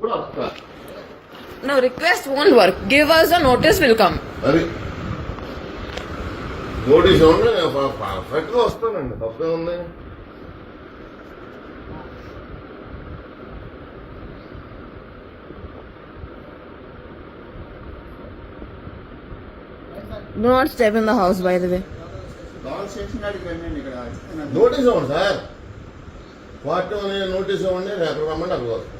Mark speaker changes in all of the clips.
Speaker 1: కూడా వస్తా
Speaker 2: No, request won't work. Give us a notice, we'll come.
Speaker 1: అది notice ఇవ్వండి నేను పర్ఫెక్ట్ గా వస్తానండి తప్పే ఉంది
Speaker 2: Do not step in the house, by the way.
Speaker 3: Call station కాడికి రండి ఇక్కడ ఇస్తున్నాను.
Speaker 1: నోటీస్ ఇవ్వండి సార్ పార్టీ అని నోటీస్ ఇవ్వండి నేను ఎక్కడ రమ్మంటే అక్కడ వస్తాను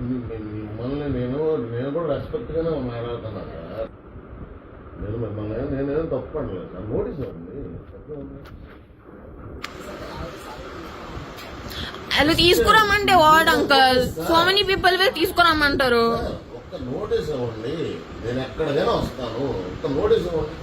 Speaker 1: మిమ్మల్ని నేను నేను కూడా రెస్పెక్ట్ గానే మాట్లాడుతున్నాను సార్ నేను మిమ్మల్ని నేనేం తప్పు అనలేదు సార్ నోటీస్ ఉంది.
Speaker 2: వాళ్ళు తీసుకురమ్మంటే what uncle. So many people will తీసుకురమ్మంటారు
Speaker 1: sir, ఒక్క నోటీస్ ఇవ్వండి నేను ఎక్కడికైనా వస్తాను. ఒక్క నోటీస్ ఇవ్వండి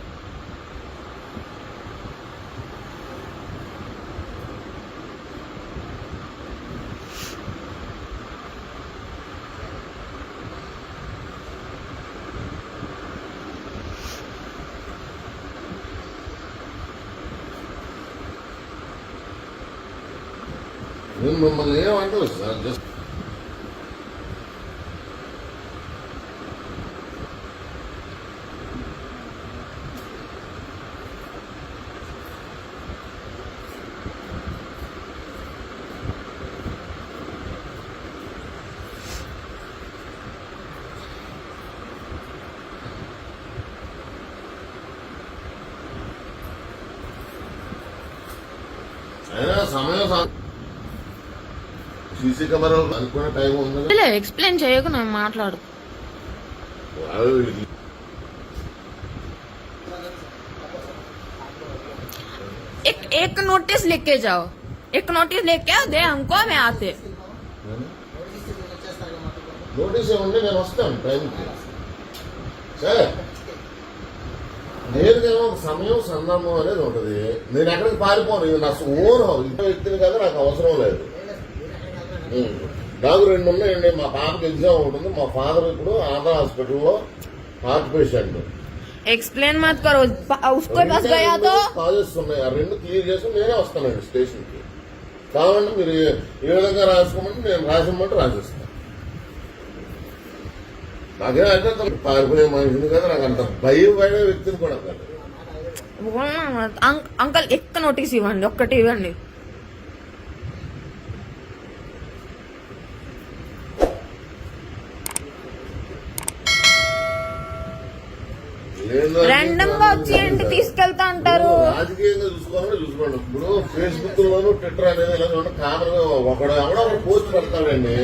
Speaker 1: నేను మిమ్మల్ని ఏమంటారు సార్ జస్ట్ అయినా సమయం సీసీ కెమెరాలు అనుకునే టైం ఉంది
Speaker 2: ఎక్స్ప్లెయిన్ చేయకు నేను మాట్లాడు
Speaker 1: వాళ్ళు
Speaker 2: एक एक नोटिस लिख के जाओ एक नोटिस लेके आओ दे हमको मैं आते
Speaker 1: నోటీస్ ఇవ్వండి నేను వస్తాను టైంకి సరే నేరుగా ఒక సమయం సందర్భం అనేది ఉంటుంది నేను ఎక్కడికి పారిపోను ఇది నా ఓన్ హౌస్ ఇంట్లో వ్యక్తిని కదా నాకు అవసరం లేదు ఉం. నాకు రెండు ఉన్నాయండి మా పాపకి ఎగ్జామ్ ఉంటుంది మా ఫాదర్ ఇప్పుడు ఆంధ్ర హాస్పిటల్లో హార్ట్ పేషెంట్
Speaker 2: एक्सप्लेन मत करो पा- उसके पास गया तो
Speaker 1: కాలేజెస్ ఉన్నాయి ఆ రెండు క్లియర్ చేసి నేనే వస్తానండి స్టేషన్ కి కావాలంటే మీరు ఏ- ఏ విధంగా రాసుకోమంటే నేను రాసిమ్మంటే రాసిస్తాను నాకేం అంటే పారిపోయే మనిషిని కదా నాకు అంత భయం పడే వ్యక్తిని కూడా కాదు
Speaker 2: అం- అంకల్ ఎక్క నోటీస్ ఇవ్వండి ఒక్కటి ఇవ్వండి
Speaker 1: ఏందో
Speaker 2: ర్యాండమ్గా వచ్చి ఏంటి తీసుకెళ్తా అంటారు?
Speaker 1: రాజకీయంగా చూసుకోవాలని చూసుకోండి. ఇప్పుడు ఫేస్బుక్ లోను ట్విట్టర్ అనేది ఇలా కామన్ ఒకడు ఎవడో ఒకడు పోస్ట్ పెడతాడండి.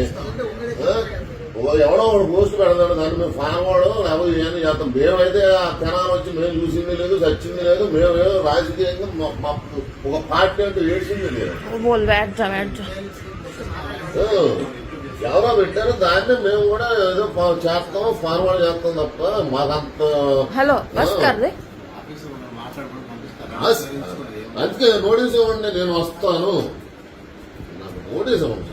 Speaker 1: ఎవడో ఒకడు పోస్ట్ పెడతాడు దాన్ని మేము ఫార్వర్డ్ లేకపోతే ఏం చేస్తాం. మేమైతే ఆ తెనాలు వచ్చి మేము చూసింది లేదు చచ్చింది లేదు మేమేమో రాజకీయంగా ఒక పార్టీ అంటే ఏడ్చింది లేదు. ఎవరో పెట్టారు దాన్ని మేము కూడా ఏదో ఫా- చేస్తాం ఫార్వర్డ్ చేస్తాం తప్ప మాకంత
Speaker 2: హలో బస్?
Speaker 1: అందుకే నోటీస్ ఇవ్వండి నేను వస్తాను. నాకు నోటీస్ ఇవ్వండి.